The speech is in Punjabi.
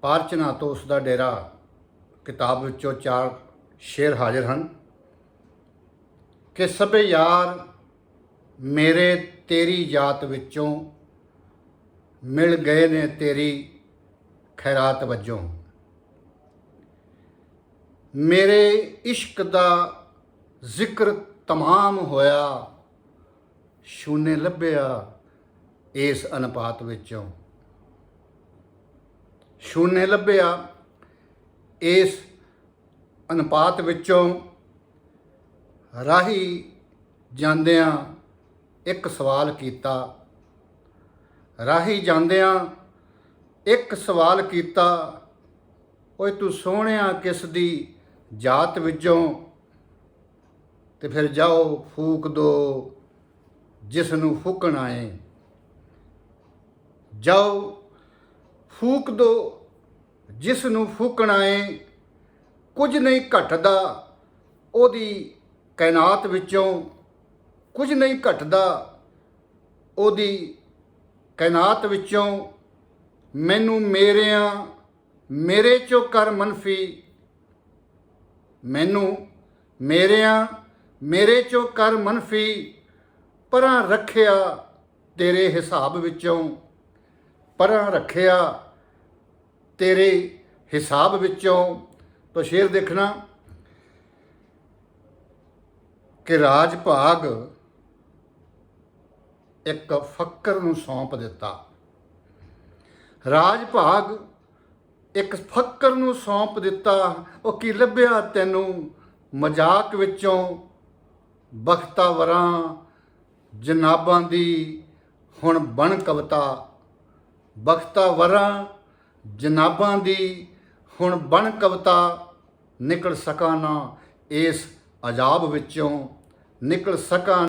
ਪਾਰਚਨਾ ਤੋਂ ਉਸ ਦਾ ਡੇਰਾ ਕਿਤਾਬ ਵਿੱਚੋਂ ਚਾਰ ਸ਼ੇਰ ਹਾਜ਼ਰ ਹਨ ਕਿ ਸਭੇ ਯਾਰ ਮੇਰੇ ਤੇਰੀ ਜਾਤ ਵਿੱਚੋਂ ਮਿਲ ਗਏ ਨੇ ਤੇਰੀ ਖੈਰਾਤ ਵਜੋਂ। ਮੇਰੇ ਇਸ਼ਕ ਦਾ ਜ਼ਿਕਰ ਤਮਾਮ ਹੋਇਆ ਸ਼ੂਨੇ ਲੱਭਿਆ ਇਸ ਅਨੁਪਾਤ ਵਿੱਚੋਂ। ਸ਼ੂਨੇ ਲੱਭਿਆ। ਇਸ ਅਨੁਪਾਤ ਵਿੱਚੋਂ ਰਾਹੀ ਜਾਂਦਿਆਂ ਇੱਕ ਸਵਾਲ ਕੀਤਾ। ਰਾਹੀ ਜਾਂਦਿਆਂ ਇੱਕ ਸਵਾਲ ਕੀਤਾ, ਓਏ ਤੂੰ ਸੋਹਣਿਆ ਕਿਸ ਦੀ ਜਾਤ ਵਿੱਚੋਂ? ਤੇ ਫਿਰ ਜਾਓ, ਫੂਕ ਦੋ, ਜਿਸ ਨੂੰ ਫੂਕਣ ਆਏ। ਜਾਓ ਫੂਕ ਦੋ, ਜਿਸ ਨੂੰ ਫੂਕਣਾ ਏ, ਕੁਝ ਨਹੀਂ ਘਟਦਾ, ਉਹਦੀ ਕਾਇਨਾਤ ਵਿੱਚੋਂ ਕੁਝ ਨਹੀਂ ਘਟਦਾ, ਉਹਦੀ ਕਾਇਨਾਤ ਵਿੱਚੋਂ ਮੈਨੂੰ ਮੇਰਿਆਂ, ਮੇਰੇ ਚੋਂ ਕਰ ਮਨਫੀ, ਮੈਨੂੰ ਮੇਰਿਆਂ, ਮੇਰੇ ਚੋਂ ਕਰ ਮਨਫੀ, ਪਰਾਂ ਰੱਖਿਆ ਤੇਰੇ ਹਿਸਾਬ ਵਿੱਚੋਂ, ਪਰਾਂ ਰੱਖਿਆ ਤੇਰੇ ਹਿਸਾਬ ਵਿੱਚੋਂ ਤਾਂ ਸ਼ੇਰ ਦੇਖਣਾ ਕਿ ਰਾਜ ਭਾਗ ਇੱਕ ਫੱਕਰ ਨੂੰ ਸੌਂਪ ਦਿੱਤਾ। ਰਾਜ ਭਾਗ ਇੱਕ ਫੱਕਰ ਨੂੰ ਸੌਂਪ ਦਿੱਤਾ। ਉਹ ਕੀ ਲੱਭਿਆ ਤੈਨੂੰ? ਮਜ਼ਾਕ ਵਿੱਚੋਂ ਬਖਤਾਵਰਾਂ ਜਨਾਬਾਂ ਦੀ ਹੁਣ ਬਣ ਕਵਤਾ। ਬਖਤਾਵਰਾਂ ਜਨਾਬਾਂ ਦੀ ਹੁਣ ਬਣ ਕਵਤਾ ਨਿਕਲ ਸਕਾਂ ਨਾ ਇਸ ਅਜਾਬ ਵਿੱਚੋਂ ਨਿਕਲ ਸਕਾਂ